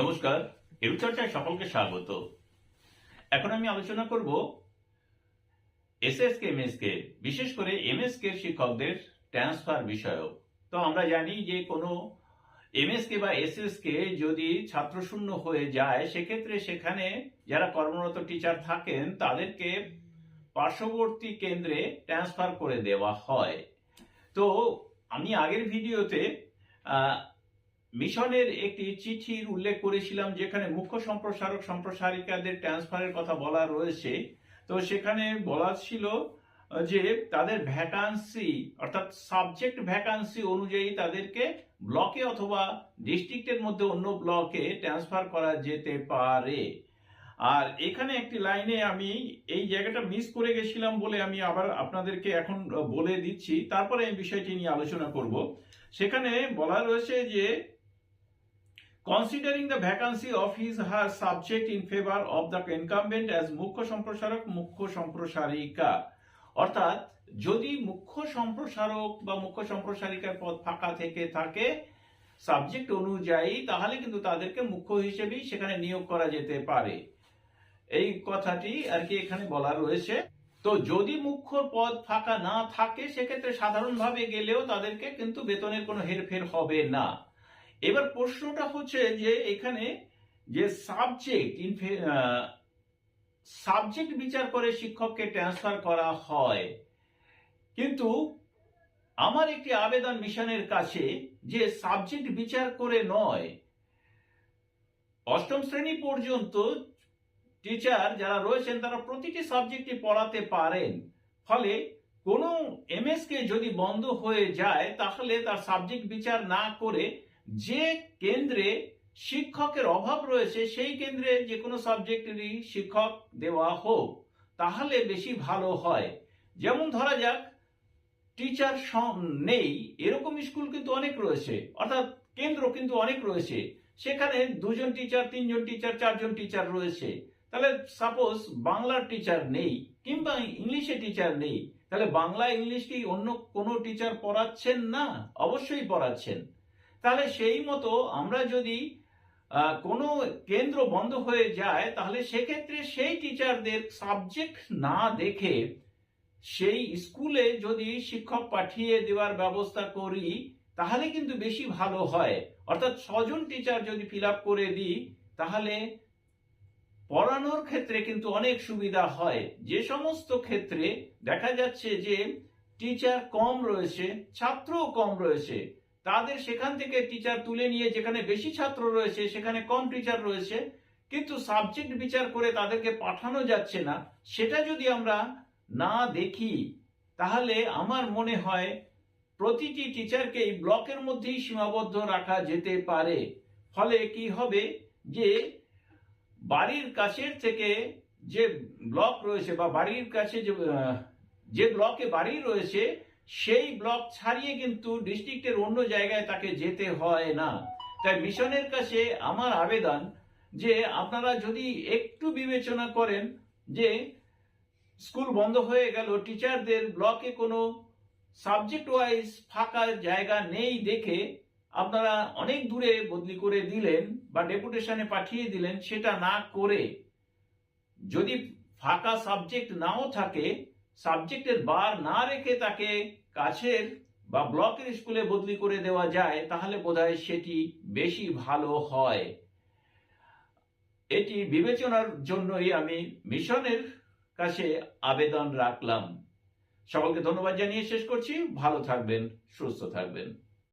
নমস্কার এরু চর্চায় সকলকে স্বাগত। এখন আমি আলোচনা করব এসএসকে এমএসকে বিশেষ করে এমএসকে শিক্ষকদের ট্রান্সফার বিষয়ক। তো আমরা জানি যে কোনো এমএসকে বা এসএসকে যদি ছাত্রশূন্য হয়ে যায়, সেক্ষেত্রে সেখানে যারা কর্মরত টিচার থাকেন, তাদেরকে পার্শ্ববর্তী কেন্দ্রে ট্রান্সফার করে দেওয়া হয়। তো আমি আগের ভিডিওতে মিশনের একটি চিঠির উল্লেখ করেছিলাম যেখানে মুখ্য সম্প্রসারক সম্প্রসারিকাদের ট্রান্সফারের কথা বলা রয়েছে। তো সেখানে বলা ছিল যে তাদের ভ্যাকান্সি অর্থাৎ সাবজেক্ট ভ্যাকান্সি অনুযায়ী তাদেরকে ব্লকে অথবা ডিস্ট্রিক্টের মধ্যে অন্য ব্লকে ট্রান্সফার করা যেতে পারে। আর এখানে একটি লাইনে আমি এই জায়গাটা মিস করে গেছিলাম বলে আমি আবার আপনাদেরকে এখন বলে দিচ্ছি। তারপরে এই বিষয়টি নিয়ে আলোচনা করব। সেখানে বলা রয়েছে যে considering the vacancy of his, her subject in favor of the incumbent as মুখ্য সম্প্রসারক মুখ্য সম্প্রসারিকা অর্থাৎ, যদি মুখ্য সম্প্রসারক বা মুখ্য সম্প্রসারিকার পদ ফাঁকা থেকে থাকে সাবজেক্ট অনুযায়ী, তাহলে কিন্তু তাদেরকে মুখ্য হিসেবেই সেখানে নিয়োগ করা যেতে পারে। এই কথাটি আর কি এখানে বলা রয়েছে। তো যদি মুখ্য পদ ফাঁকা না থাকে, সেক্ষেত্রে সাধারণভাবে গেলেও তাদেরকে কিন্তু বেতনের কোনো হেরফের হবে না। এবার প্রশ্নটা হচ্ছে যে এখানে যে সাবজেক্ট সাবজেক্ট বিচার করে শিক্ষককে ট্রান্সফার করা হয়। কিন্তু আমার একটি আবেদন মিশনের কাছে যে সাবজেক্ট বিচার করে নয়, অষ্টম শ্রেণি পর্যন্ত টিচার যারা রয়েছেন তারা প্রতিটি সাবজেক্টে পড়াতে পারেন। ফলে কোনো এমএসকে যদি বন্ধ হয়ে যায়, তাহলে তার সাবজেক্ট বিচার না করে যে কেন্দ্রে শিক্ষকের অভাব রয়েছে, সেই কেন্দ্রে যে কোনো সাবজেক্টেরই শিক্ষক দেওয়া হোক, তাহলে বেশি ভালো হয়। যেমন ধরা যাক, টিচার নেই, এরকম স্কুল কিন্তু অনেক রয়েছে, অর্থাৎ কেন্দ্র কিন্তু অনেক রয়েছে। সেখানে দুজন টিচার, তিনজন টিচার, চারজন টিচার রয়েছে। তাহলে সাপোজ বাংলার টিচার নেই, কিংবা ইংলিশে টিচার নেই, তাহলে বাংলা, ইংলিশ কি অন্য কোনো টিচার পড়াচ্ছেন না? অবশ্যই পড়াচ্ছেন। তাহলে সেই মতো আমরা যদি কোনো কেন্দ্র বন্ধ হয়ে যায়, তাহলে সেক্ষেত্রে সেই টিচারদের সাবজেক্ট না দেখে সেই স্কুলে যদি শিক্ষক পাঠিয়ে দেওয়ার ব্যবস্থা করি, তাহলে কিন্তু বেশি ভালো হয়। অর্থাৎ ছজন টিচার যদি ফিল করে দিই, তাহলে পড়ানোর ক্ষেত্রে কিন্তু অনেক সুবিধা হয়। যে সমস্ত ক্ষেত্রে দেখা যাচ্ছে যে টিচার কম রয়েছে, ছাত্রও কম রয়েছে। তাদের সেখান থেকে টিচার তুলে নিয়ে যেখানে বেশি ছাত্র রয়েছে, সেখানে কম টিচার রয়েছে, কিন্তু সাবজেক্ট বিচার করে তাদেরকে পাঠানো যাচ্ছে না, সেটা যদি আমরা না দেখি, তাহলে আমার মনে হয় প্রতিটি টিচারকে এই ব্লকের মধ্যেই সীমাবদ্ধ রাখা যেতে পারে। ফলে কি হবে যে বাড়ির কাছের থেকে যে ব্লক রয়েছে বা বাড়ির কাছে যে যে ব্লকে বাড়ি রয়েছে সেই ব্লক ছাড়িয়ে কিন্তু ডিস্ট্রিক্টের অন্য জায়গায় তাকে যেতে হয় না। তাই মিশনের কাছে আমার আবেদন যে আপনারা যদি একটু বিবেচনা করেন যে স্কুল বন্ধ হয়ে গেল, টিচারদের ব্লকে কোনো সাবজেক্ট ওয়াইজ ফাঁকা জায়গা নেই দেখে আপনারা অনেক দূরে বদলি করে দিলেন বা ডেপুটেশনে পাঠিয়ে দিলেন সেটা না করে যদি ফাঁকা সাবজেক্ট নাও থাকে সাবজেক্টের বার না রেখে তাকে কাছের বা ব্লকের স্কুলে বদলি করে দেওয়া যায়, তাহলে বোধহয় সেটি বেশি ভালো হয়। এটি বিবেচনার জন্যই আমি মিশনের কাছে আবেদন রাখলাম। সকলকে ধন্যবাদ জানিয়ে শেষ করছি। ভালো থাকবেন, সুস্থ থাকবেন।